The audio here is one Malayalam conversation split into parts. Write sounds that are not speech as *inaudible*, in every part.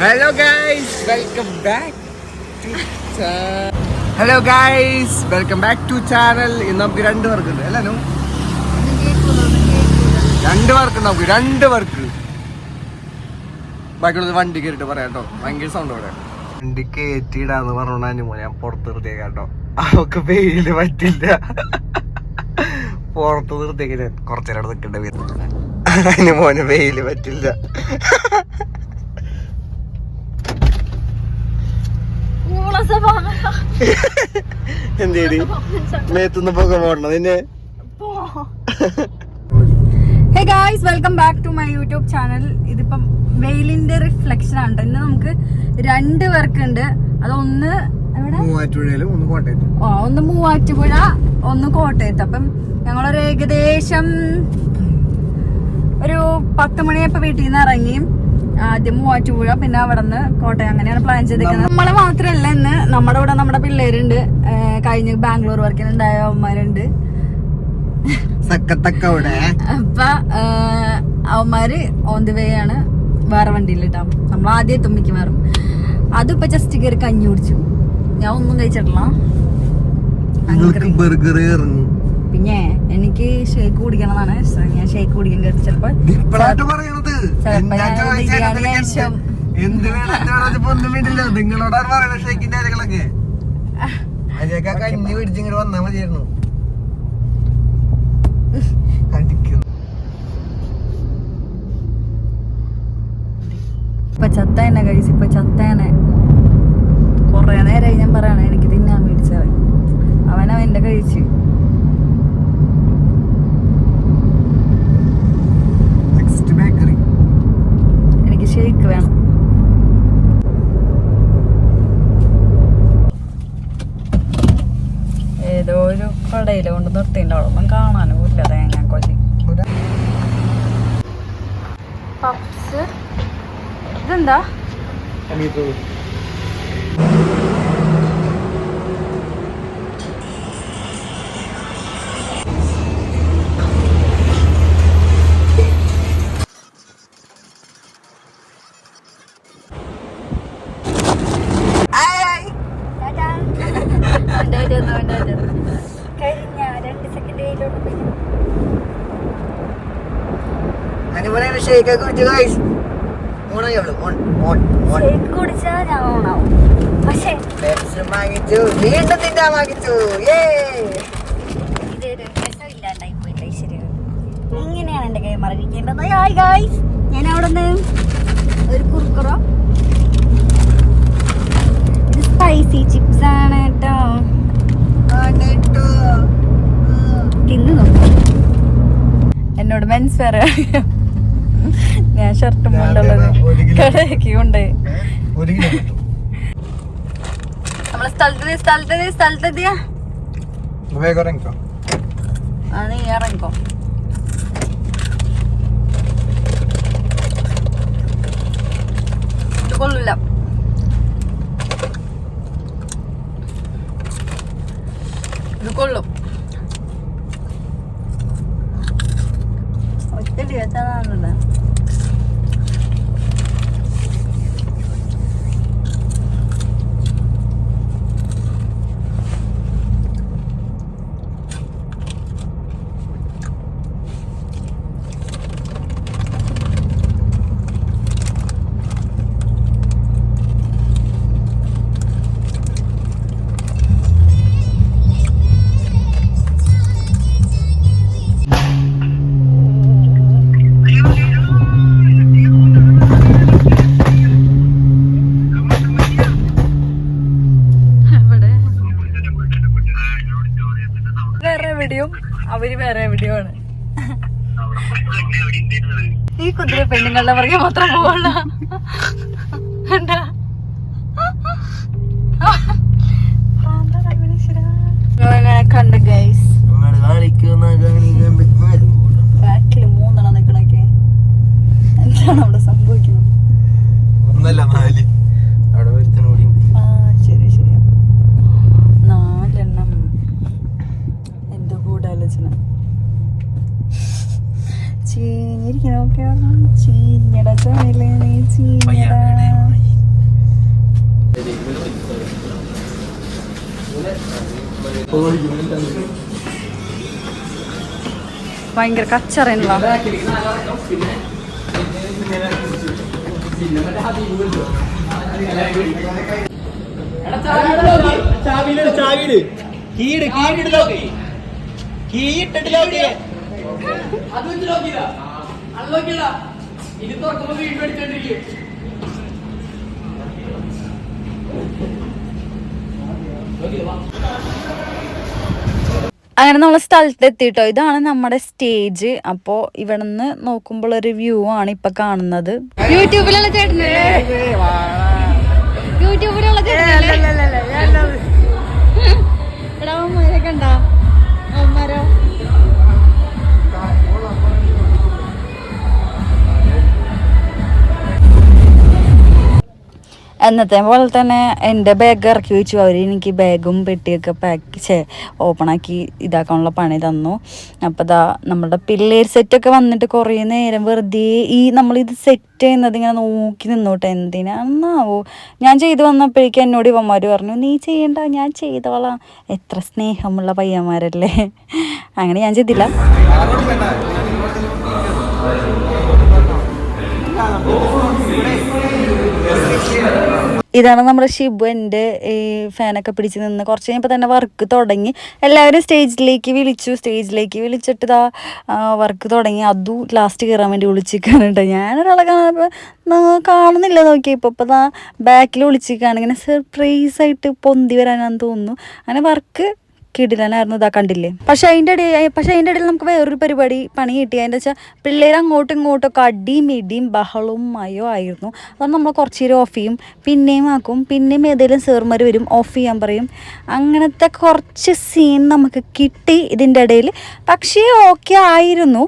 Hello guys welcome back hello guys welcome back to channel ഇന്ന് നമുക്ക് രണ്ട് വർക്ക് ഉണ്ട്. അല്ലേ? രണ്ട് വർക്ക് നമുക്ക്. രണ്ട് വർക്ക് ബാക്കിയുള്ളത് വണ്ടി കയറിട്ട് പറയാം കേട്ടോ. ഭയങ്കര സൗണ്ട് ഇവിടെ. വണ്ടി കയറ്റിയിടാന്ന് പറഞ്ഞോണ്ടാ മോനെ ഞാൻ പുറത്ത് നിർത്തിയേക്കാം കേട്ടോ. അവക്ക് വെയിൽ പറ്റില്ല. പുറത്ത് നിർത്തിയേക്കാൻ കുറച്ചേരം നിൽക്കേണ്ട വരും അതിന് മോനെ വെയിൽ പറ്റില്ല. എന്തേടി? മേത്തുനിന്ന് പുക പോകണം നിന്നെ? Hey guys welcome back to my YouTube channel ഇതിപ്പം വെയിലിന്റെ റിഫ്ലക്ഷൻ ആണ് ഇന്ന് നമുക്ക് രണ്ട് വർക്ക് ഉണ്ട് അതൊന്ന് ഓ ഒന്ന് മൂവാറ്റുപുഴ ഒന്ന് കോട്ടയത്ത്. അപ്പം ഞങ്ങളൊരു ഏകദേശം ഒരു പത്ത് മണിയപ്പോ വീട്ടിൽ നിന്ന് ഇറങ്ങി. ആദ്യം മൂവാറ്റുപുഴ പിന്നെ അവിടെ നിന്ന് കോട്ടയം. അങ്ങനെയാണ് പ്ലാൻ ചെയ്തിരിക്കുന്നത്. നമ്മളെ മാത്രമല്ല ഇന്ന് നമ്മുടെ കൂടെ നമ്മുടെ പിള്ളേരുണ്ട്. കഴിഞ്ഞ് ബാംഗ്ലൂർ വർക്കിനുണ്ടായ അവന്മാരുണ്ട്. അപ്പൊ അവന്മാര് ഓൺ ദി വേ ആണ് വേറെ വണ്ടിയിൽ ഇട്ടാ നമ്മൾ ആദ്യം എത്തും മിക്കവാറും. അതിപ്പോ ജസ്റ്റ് കയറി കഞ്ഞി കുടിച്ചു. ഞാൻ ഒന്നും കഴിച്ചിട്ടില്ല. നിങ്ങൾക്ക് ബർഗർ ഇറങ്ങും. പിന്നെ എനിക്ക് ഷേക്ക് കുടിക്കണമെന്നാണ് ഇഷ്ടം. ഞാൻ ഷേക്ക് കുടിക്കാൻ കേട്ട് ചിലപ്പോ. നിങ്ങളോടാണ് പറയണത് ഷേക്കിന്റെ കാര്യങ്ങളൊക്കെ. കഞ്ഞി വന്നാ മതിയായിരുന്നു. *laughs* ഇപ്പൊ ചത്തേനെ കഴിച്ച് ഇപ്പൊ ചത്തേനെ. കൊറേ നേരമായി ഞാൻ പറയണേ എനിക്ക് തിന്നാൻ മേടിച്ചവൻ അവനവന്റെ കഴിച്ച് നെക്സ്റ്റ് ബേക്കറി വേണം ഏതോ ഒരു കടയിൽ കൊണ്ട് നിർത്തിന്റെ ഒന്നും കാണാനും ഇല്ല തേങ്ങ കൊല്ലി പപ്സ്. ഇതെന്താ? അനുപോലെ ഷേക്ക് കുറിച്ച് ഗൈസ് ഓണായുള്ളൂ ഓൺ ഓൺ ഓൺ ഷേക്ക് കുടിച്ചാൽ ഞാൻ ഓണാവും പക്ഷേ വാങ്ങിച്ചു. വീണ്ടും തിന്നാൻ വാങ്ങിച്ചു. ഏ ഇങ്ങനെയാണ് എന്റെ കൈ മറിയിക്കേണ്ടത് ഹായ് ഗായ്സ് ഞാൻ അവിടെ നിന്ന് ഒരു കുറുക്കുറോ? ഇത് സ്പൈസി ചിപ്സ് ആണ് കേട്ടോ തിന്നു നോക്കും. എന്നോട് മെൻസ് വേറെ ഞാൻ ഷർട്ടും കൊണ്ടുള്ളത് കിട്ടും നമ്മളെ സ്ഥലത്ത് സ്ഥലത്തെത്തിയാ ആ നീ ഇറങ്ങിക്കോ. ഇത് കൊള്ളില്ല ഇത് കൊള്ളും. ഒറ്റ പെണ്ണുങ്ങളുടെ പുറകെ മാത്രം പോവുള്ള. മൂന്നെണ്ണം നിക്കണൊക്കെ. എന്താണ് അവിടെ സംഭവിക്കുന്നത്? ഒന്നല്ല നാല്. ചെയ്യുന്നത് ഭയങ്കര കച്ചറയുള്ള കീ ഇട്ടിട്ടില്ല കീട് തുറക്കുമ്പോ ലോക്കി അടിച്ചോണ്ടിരിക്കും. അങ്ങനെ നമ്മൾ സ്ഥലത്ത് എത്തിട്ടോ ഇതാണ് നമ്മുടെ സ്റ്റേജ്. അപ്പോ ഇവിടെ നിന്ന് നോക്കുമ്പോൾ ഒരു വ്യൂ ആണ് ഇപ്പൊ കാണുന്നത്. യൂട്യൂബിലുള്ള ചേട്ടനല്ലേ? യൂട്യൂബിലുള്ള ചേട്ടനല്ലേ? എന്നത്തെ പോലെ തന്നെ എന്റെ ബാഗ് ഇറക്കി വെച്ചു. അവർ എനിക്ക് ബാഗും പെട്ടിയൊക്കെ പാക്ക് ചേ ഓപ്പണാക്കി ഇതാക്കാനുള്ള പണി തന്നു. അപ്പോൾ ഇതാ നമ്മുടെ പിള്ളേർ സെറ്റൊക്കെ വന്നിട്ട് കുറേ നേരം വെറുതെ ഈ നമ്മളിത് സെറ്റ് ചെയ്യുന്നത് ഇങ്ങനെ നോക്കി നിന്നോട്ടെ. എന്തിനാന്നാവോ ഞാൻ ചെയ്തു വന്നപ്പോഴേക്കും എന്നോട് ഇവന്മാർ പറഞ്ഞു നീ ചെയ്യണ്ട ഞാൻ ചെയ്തോളാം. എത്ര സ്നേഹമുള്ള പയ്യന്മാരല്ലേ? അങ്ങനെ ഞാൻ ചെയ്തില്ല. ഇതാണ് നമ്മുടെ ഷിബു എന്റെ ഈ ഫാനൊക്കെ പിടിച്ച് നിന്ന് കുറച്ച് കഴിഞ്ഞപ്പോൾ തന്നെ വർക്ക് തുടങ്ങി. എല്ലാവരും സ്റ്റേജിലേക്ക് വിളിച്ചു. സ്റ്റേജിലേക്ക് വിളിച്ചിട്ട് ഇതാ വർക്ക് തുടങ്ങി. അതും ലാസ്റ്റ് കയറാൻ വേണ്ടി വിളിച്ചിരിക്കാനുണ്ട് ഞാനൊരാളെ കാണുമ്പോൾ കാണുന്നില്ല നോക്കി ഇപ്പോൾ ദാ ബാക്കിൽ വിളിച്ചിരിക്കുകയാണ്. ഇങ്ങനെ സർപ്രൈസ് ആയിട്ട് പൊന്തി വരാനാണെന്ന് തോന്നുന്നു. അങ്ങനെ വർക്ക് കിടിലനായിരുന്നു ഇതാ കണ്ടില്ലേ? പക്ഷെ അതിന്റെ ഇടയിൽ പക്ഷെ അതിന്റെ ഇടയിൽ നമുക്ക് വേറൊരു പരിപാടി പണി കിട്ടി. അതിന്റെ വെച്ചാൽ പിള്ളേർ അങ്ങോട്ടും ഇങ്ങോട്ടും ഒക്കെ അടിയും ഇടിയും ബഹളവും മയോ ആയിരുന്നു. അത് നമ്മൾ കുറച്ച് നേരം ഓഫ് ചെയ്യും. പിന്നെയും ആക്കും. പിന്നെയും ഏതെങ്കിലും സേർമാർ വരും ഓഫ് ചെയ്യാൻ പറയും. അങ്ങനത്തെ കുറച്ച് സീൻ നമുക്ക് കിട്ടി ഇതിന്റെ ഇടയിൽ. പക്ഷേ ഓക്കെ ആയിരുന്നു.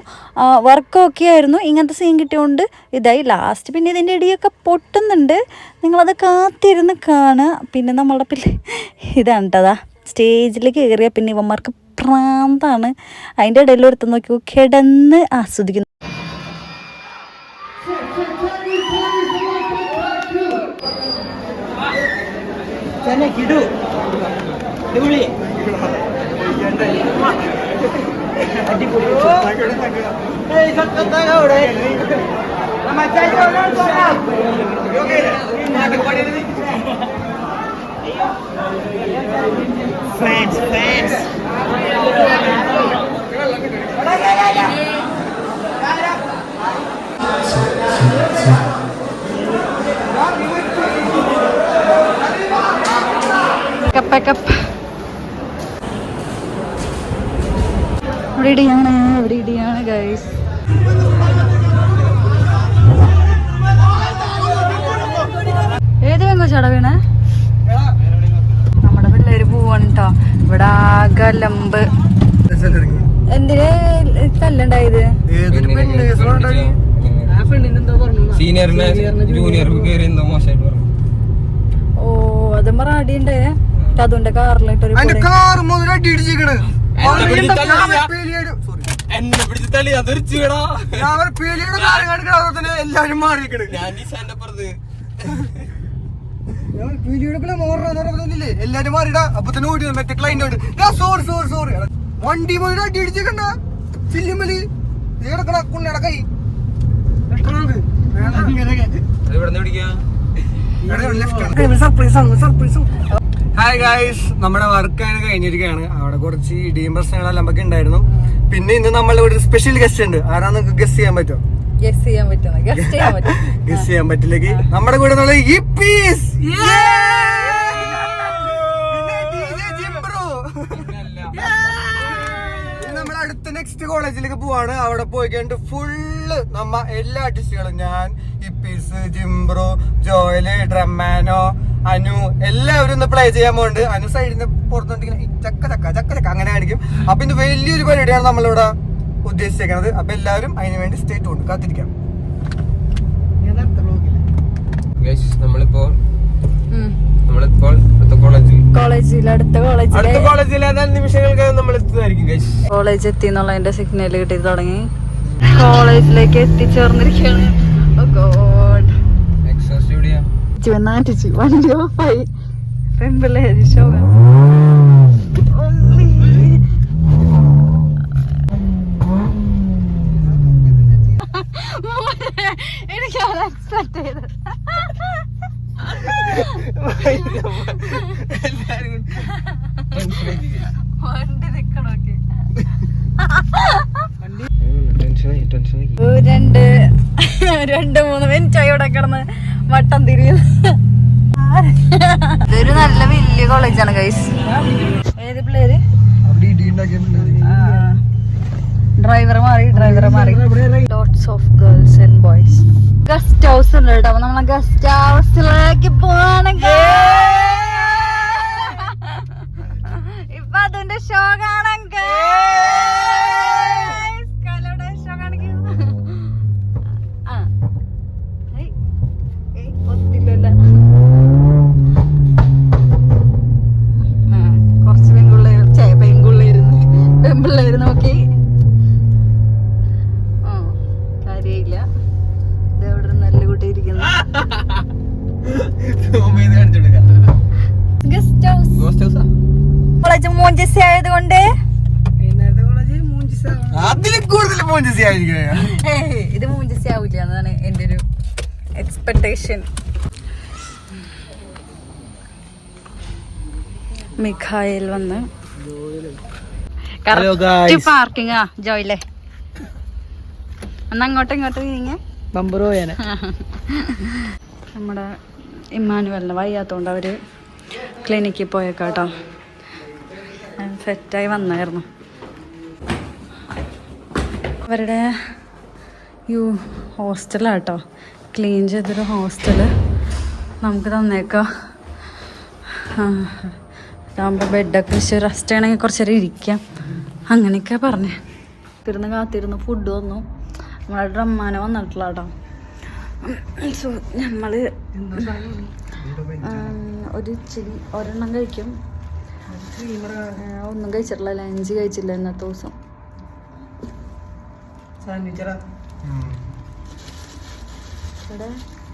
വർക്ക് ഓക്കെ ആയിരുന്നു. ഇങ്ങനത്തെ സീൻ കിട്ടിയോണ്ട് ഇതായി. ലാസ്റ്റ് പിന്നെ ഇതിന്റെ ഇടിയൊക്കെ പൊട്ടുന്നുണ്ട്. നിങ്ങളത് കാത്തിരുന്ന് കാണുക. പിന്നെ നമ്മളുടെ പിള്ളേ ഇതാണ് കേട്ടതാ സ്റ്റേജിൽ കയറിയ പിന്നെ ഇവന്മാർക്ക് പ്രാന്താണ്. അതിന്റെ ഇടയിൽ എടുത്ത് നോക്കി കിടന്ന് ആസ്വദിക്കുന്നു. അടിപൊളി. അടിപൊളി ഏയ് സത്യം അവിടെ ഫാൻസ് ഫാൻസ് കപ്പ കപ്പ ഇവിടെ ഇടിയാണ് ഇവിടെ ഇടിയാണ് ഗൈസ് ഏത് വെങ്കോച്ചാടാ വീണേ നമ്മുടെ പിള്ളേര് പോവാണ് കേട്ടോ ഇവിടെ ആകെ ലമ്പ് എന്തിന് തല്ലുണ്ടായത്? സീനിയറിനെ ജൂനിയർക്ക് കയറി എന്തോ മോശമായിട്ട് പറഞ്ഞു. ഓ അത് മറാടിയുണ്ട് അതുകൊണ്ട് കാറിലിട്ടൊരു എന്നെ പിടിച്ച് തള്ളി കാണിക്കണ അതുപോലെ എല്ലാവരും മാറിയിരിക്കണ്. ഞാൻ നിശാന്റെ അപ്പുറത്ത് ഞാൻ പേലിയുടെ പിന്നെ മോറെന്ന് പറഞ്ഞില്ലേ എല്ലാരും മാറിയിടാ അപ്പൊ തന്നെ ഓടി മറ്റേ ക്ലൈന്റ് ഓടി. സോറി സോറി സോറി വണ്ടി അടി ചില്ലിമലി ഹായ് ഗായ്സ് നമ്മുടെ വർക്ക് ആണ് കഴിഞ്ഞിരിക്കുകയാണ് അവിടെ കുറച്ച് ഇടിയും പ്രശ്നങ്ങളെല്ലാം നമുക്ക് ഉണ്ടായിരുന്നു. പിന്നെ ഇന്ന് നമ്മളിവിടെ ഒരു സ്പെഷ്യൽ ഗസ്റ്റ് ഉണ്ട്. ആരാ നിങ്ങൾക്ക് ഗസ്റ്റ് ചെയ്യാൻ പറ്റുമോ? ഗസ് ചെയ്യാൻ പറ്റുന്ന ഗസ് ചെയ്യാൻ പറ്റും ഗസ് *laughs* ചെയ്യാൻ പറ്റില്ലെങ്കിൽ നമ്മുടെ കൂടെ ഉള്ള ഈ പീസ് നമ്മൾ അടുത്ത നെക്സ്റ്റ് കോളേജിലേക്ക് പോവാണ്. അവിടെ പോയി കഴിഞ്ഞിട്ട് ഫുള്ള് നമ്മ എല്ലാ ആർട്ടിസ്റ്റുകളും ഞാൻ ഇപ്പീസ് ജിംബ്രോ ജോയൽ ഡ്രമാനോ അനു എല്ലാവരും ഒന്ന് പ്ലേ ചെയ്യാൻ പോകുന്നുണ്ട് അനു സൈഡിൽ നിന്ന് പുറത്തോണ്ടിങ്ങനെ ചക്ക ചക്ക ചക്ക ചക്ക അങ്ങനെ ആയിരിക്കും അപ്പൊ ഇന്ന് വലിയൊരു പരിപാടിയാണ് നമ്മളിവിടെ ഉദ്ദേശിച്ചേക്കുന്നത് അപ്പൊ എല്ലാവരും അതിന് വേണ്ടി സ്റ്റേറ്റ് ഉണ്ട് കാത്തിരിക്കാം. നമ്മളിപ്പോ നമ്മളിപ്പോൾ അടുത്ത കോളേജിൽ കോളേജിൽ അടുത്ത കോളേജിൽ ഏതാനും നിമിഷങ്ങൾക്ക് നമ്മൾ എത്തുന്നതായിരിക്കും ഗൈസ് കോളേജ് എത്തി എന്നുള്ളതിന്റെ സിഗ്നൽ കിട്ടി തുടങ്ങി. കോളേജിലേക്ക് എത്തിച്ചേർന്നിരിക്കുകയാണ്. Oh God. എക്സോസ്റ്റ് എവിടെയാ? ചുവന്നാറ്റിച്ചു വണ്ടി ഓഫായി പെൺപിള്ളേര് ശോഭ വട്ടം തിരിയുന്നു ഇതൊരു നല്ല വലിയ കോളേജാണ് ഗൈസ് ഏത് പിള്ളേര്? ഡ്രൈവർ മാറി ഡ്രൈവർ മാറി. Lots of girls and boys guest house ഉണ്ട് കേട്ടോ. അപ്പൊ നമ്മളെ ഗസ്റ്റ് ഹൗസിലേക്ക് പോവാണെങ്കിൽ ഇപ്പൊ അതിന്റെ ഷോ കാണാൻ മോഞ്ചസി ആയിരിക്കണേ ഇത് മൂഞ്ചസി ആവില്ല എന്നതാണ് എന്റെ ഒരു എക്സ്പെക്ടേഷൻ മിഖായിൽ വന്ന്. പാർക്കിംഗ് ആ ജോയിലെ. എന്നാ അങ്ങോട്ടും ഇങ്ങോട്ടും നീങ്ങ. ബമ്പർ പോയാനെ. *laughs* നമ്മുടെ ഇമ്മാനുവലിന് വയ്യാത്തോണ്ട് അവർ ക്ലിനിക്കിൽ പോയേക്കാട്ടോ. സെറ്റായി വന്നായിരുന്നു. അവരുടെ യു ഹോസ്റ്റലാട്ടോ. ക്ലീൻ ചെയ്തൊരു ഹോസ്റ്റൽ. നമുക്ക് തന്നേക്കാം. ഇതാകുമ്പോൾ ബെഡൊക്കെ വെച്ച് റെസ്റ്റ് ചെയ്യണമെങ്കിൽ കുറച്ച് നേരം ഇരിക്കാം. അങ്ങനെയൊക്കെ പറഞ്ഞേ. തിരുന്ന് കാത്തിരുന്ന് ഫുഡ് വന്നു. നമ്മളെ ഡ്രമ്മാനെ വന്നിട്ടില്ല കേട്ടോ സോ നമ്മൾ ഒരു ഇച്ചിരി ഒരെണ്ണം കഴിക്കും. ആ, ഒന്നും കഴിച്ചിട്ടില്ല. ലഞ്ച് കഴിച്ചില്ല ഇന്നത്തെ ദിവസം. ഇവിടെ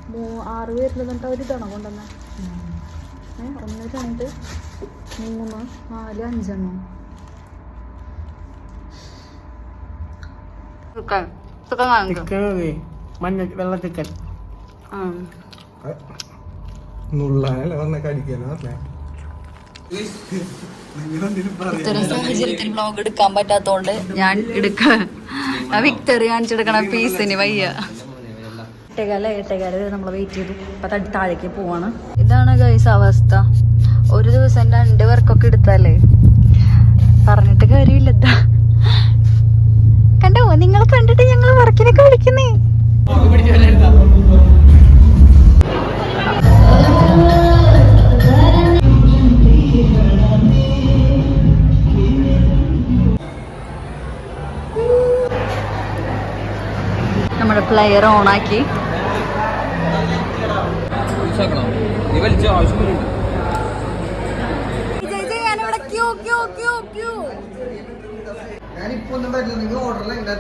മൂ- ആറ് പേരിൽ നിന്നിട്ട് അവർ ഇതാണോ കൊണ്ടുവന്നെ? ഒന്ന് രണ്ട് മൂന്ന് നാല് അഞ്ചെണ്ണം. മഞ്ഞ വെള്ള ചിക്കൻ ആ നുള്ളാനല്ല പറഞ്ഞ കടിക്കാനാ പറഞ്ഞേ ഇത്തരം സാഹചര്യത്തിൽ വ്ലോഗ് എടുക്കാൻ പറ്റാത്തോണ്ട് ഞാൻ എടുക്കാൻ വിക്ടറി കാണിച്ചെടുക്കണ പീസിന് വയ്യ. എട്ടേകാല എട്ടേകാല നമ്മൾ വെയിറ്റ് ചെയ്തു. തടി താഴേക്ക് പോവാണ്. ഇതാണ് ഗൈസ് അവസ്ഥ. ഒരു ദിവസം രണ്ട് പേർക്കൊക്കെ എടുത്താലേ പറഞ്ഞിട്ട് കാര്യമില്ല കണ്ടോ നിങ്ങൾ കണ്ടിട്ട് ഞങ്ങൾ വർക്കിനൊക്കെ വിളിക്കുന്നേ?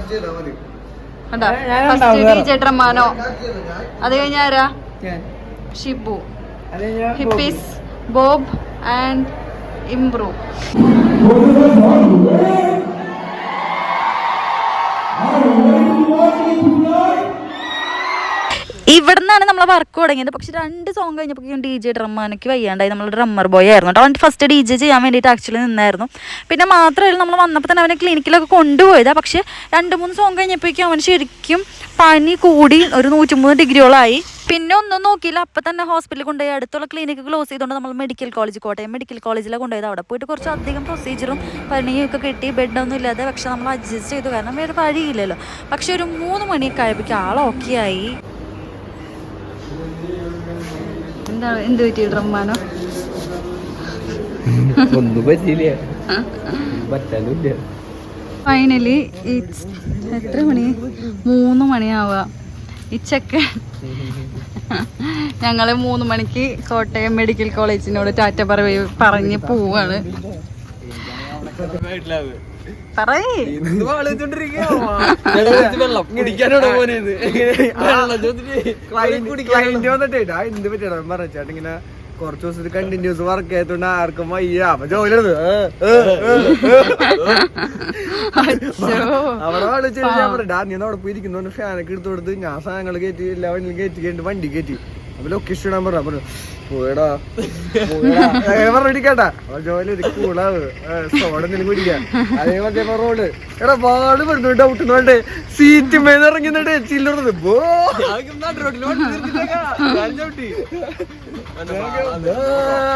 ചെയ്താൽ മതി. ചേട്ടന്മാനോ അത് കഴിഞ്ഞ ആരാ? ഷിബു. ഹിപ്പിസ് ബോബ്. ആൻഡ് ഇംബ്രൂ ഇവിടുന്നാണ് നമ്മൾ വർക്ക് തുടങ്ങിയത്. പക്ഷെ രണ്ട് സോങ് കഴിഞ്ഞപ്പോൾ ഡി ജെ ഡ്രമ്മാനക്ക് വയ്യാണ്ടായി. നമ്മൾ ഡ്രമ്മർ ബോയ് ആയിരുന്നു കേട്ടോ. അവൻ ഫസ്റ്റ് ഡി ജെ ചെയ്യാൻ വേണ്ടിയിട്ട് ആക്ച്വലി നിന്നായിരുന്നു. പിന്നെ മാത്രമല്ല നമ്മൾ വന്നപ്പോൾ തന്നെ അവനെ ക്ലിനിക്കിലൊക്കെ കൊണ്ടുപോയതാ. പക്ഷേ രണ്ട് മൂന്ന് സോങ് കഴിഞ്ഞപ്പോഴേക്കും അവൻ ശരിക്കും പനി കൂടി ഒരു നൂറ്റിമൂന്ന് ഡിഗ്രിയോളായി. പിന്നെ ഒന്നും നോക്കിയില്ല. അപ്പം തന്നെ ഹോസ്പിറ്റലിൽ കൊണ്ടുപോയി. അടുത്തുള്ള ക്ലിനിക്ക് ക്ലോസ് ചെയ്തുകൊണ്ട് നമ്മൾ മെഡിക്കൽ കോളേജ് കോട്ടയം മെഡിക്കൽ കോളേജിലാണ് കൊണ്ടുപോയത്. അവിടെ പോയിട്ട് കുറച്ച് അധികം പ്രൊസീജിയറും പനിയൊക്കെ കിട്ടി. ബെഡൊന്നും ഇല്ലാതെ. പക്ഷെ നമ്മൾ അഡ്ജസ്റ്റ് ചെയ്തു. കാരണം വേറെ വഴിയില്ലല്ലോ. പക്ഷെ ഒരു മൂന്ന് മണിയൊക്കെ ആയപ്പോഴേക്കും ആൾ ഓക്കെ ആയി. എന്താണ് എന്ത് പറ്റി ഡ്രമ്മാനോ ഒന്നും പറ്റിയില്ല. പറ്റാനില്ല ഫൈനലി എത്ര മണി? മൂന്ന് മണിയാവുക. ഇച്ചക്ക ഞങ്ങൾ മൂന്ന് മണിക്ക് കോട്ടയം മെഡിക്കൽ കോളേജിനോട് ടാറ്റ പറ പറഞ്ഞ് പോവാണ്. പോനത് ക്ലൈന്റ് വന്നിട്ടേ ആ എന്ത് പറ്റിയടാ? പറഞ്ഞ ചേട്ടൻ ഇങ്ങനെ കുറച്ച് ദിവസത്തിൽ കണ്ടിന്യൂസ് വർക്ക് ആയതുകൊണ്ട് ആർക്കും വയ്യ. അപ്പൊ ജോലി. അവിടെ വിളിച്ചു ഞാൻ പറഞ്ഞു "ഡാ, നീ അവിടെ പോയി ഇരിക്കുന്നു ഫാനൊക്കെ എടുത്തു കൊടുത്ത് ഞാൻ സാധനങ്ങൾ കയറ്റി എല്ലാ വണ്ടിയിലും കയറ്റി കഴിഞ്ഞിട്ട് വണ്ടി കയറ്റി. എടാ ഡൗട്ട് സീറ്റ് ചില്ലറത് ബോ.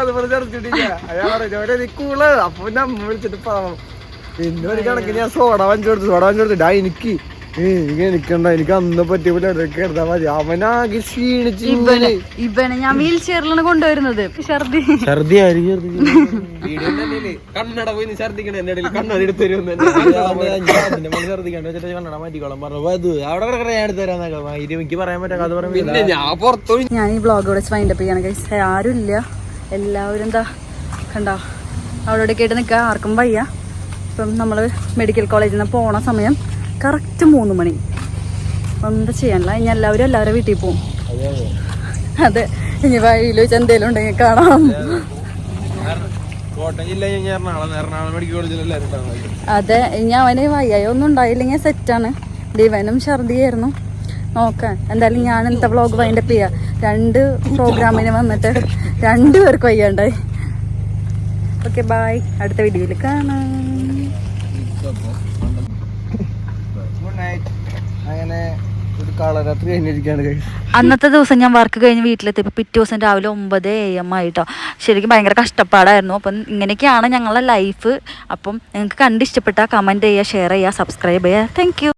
അതുപോലെ ചർച്ചിട്ടില്ല അയാൾ പറഞ്ഞു "ജോലി ഒരു കൂളാവ് അപ്പൊ നമ്മ വിളിച്ചിട്ട് പാവം. പിന്നെ ഒരു കണക്കിന് ഞാൻ സോഡ വാങ്ങിച്ചു കൊടുത്തു. സോഡ വാങ്ങിച്ചു ഡാ എനിക്ക്. എനിക്ക് എനിക്കണ്ട എനിക്ക് അന്ന് പറ്റിയ എടുത്താൽ മതി. അവനാകെ ക്ഷീണിച്ച് ഇവനെ ഇവനെ ഞാൻ വീൽ ചെയറിലാണ് കൊണ്ടുവരുന്നത്. ഛർദി. ഛർദി കണ്ണട പോയി നീ ഛർദിക്കണ. എന്റെ ഇടയിൽ കണ്ണട എടുത്തു തരുമെന്ന് എനിക്ക് പറയാൻ പറ്റാ കഥ പറയാൻ പിന്നെ ഞാൻ പുറത്തു ഞാൻ ഈ വ്ളോഗ് ഇവിടെ വൈൻഡപ്പ് ചെയ്യാണ് ആരും ഇല്ല. എല്ലാവരും എന്താ കണ്ടോ? അവിടെ കേട്ട് നിൽക്കുക ആർക്കും വയ്യ. ഇപ്പം നമ്മൾ മെഡിക്കൽ കോളേജിൽ നിന്ന് പോണ സമയം കറക്റ്റ് മൂന്ന് മണി. എന്താ ചെയ്യാനില്ല ഇനി എല്ലാവരും എല്ലാവരും വീട്ടിൽ പോവും. അതെ. ഇനി വഴിയിൽ വെച്ച് എന്തെങ്കിലും ഉണ്ടെങ്കിൽ കാണാം. അതെ. ഇനി അവന് വയ്യായോ ഒന്നും ഉണ്ടായില്ലെങ്കിൽ സെറ്റാണ്. ദിവനും ഛർദിയായിരുന്നു. നോക്കാം. എന്തായാലും ഞാൻ ഇന്നത്തെ വ്ളോഗ് വൈൻഡപ്പ് ചെയ്യാം. രണ്ട് പ്രോഗ്രാമിന് വന്നിട്ട് രണ്ടുപേർക്ക് വയ്യാണ്ടായി ഓക്കെ ബായ് അടുത്ത വീഡിയോയിൽ കാണാം ഗുഡ് നൈറ്റ് അങ്ങനെ ഒരു അന്നത്തെ ദിവസം ഞാൻ വർക്ക് കഴിഞ്ഞ് വീട്ടിലെത്തിയപ്പോൾ പിറ്റേ ദിവസം രാവിലെ ഒമ്പത് എ എം ആയിട്ടോ. ശരിക്കും ഭയങ്കര കഷ്ടപ്പാടായിരുന്നു. അപ്പം ഇങ്ങനെയൊക്കെയാണ് ഞങ്ങളുടെ ലൈഫ് അപ്പം നിങ്ങൾക്ക് കണ്ടിഷ്ടപ്പെട്ടാൽ കമന്റ് ചെയ്യുക ഷെയർ ചെയ്യുക സബ്സ്ക്രൈബ് ചെയ്യുക. താങ്ക്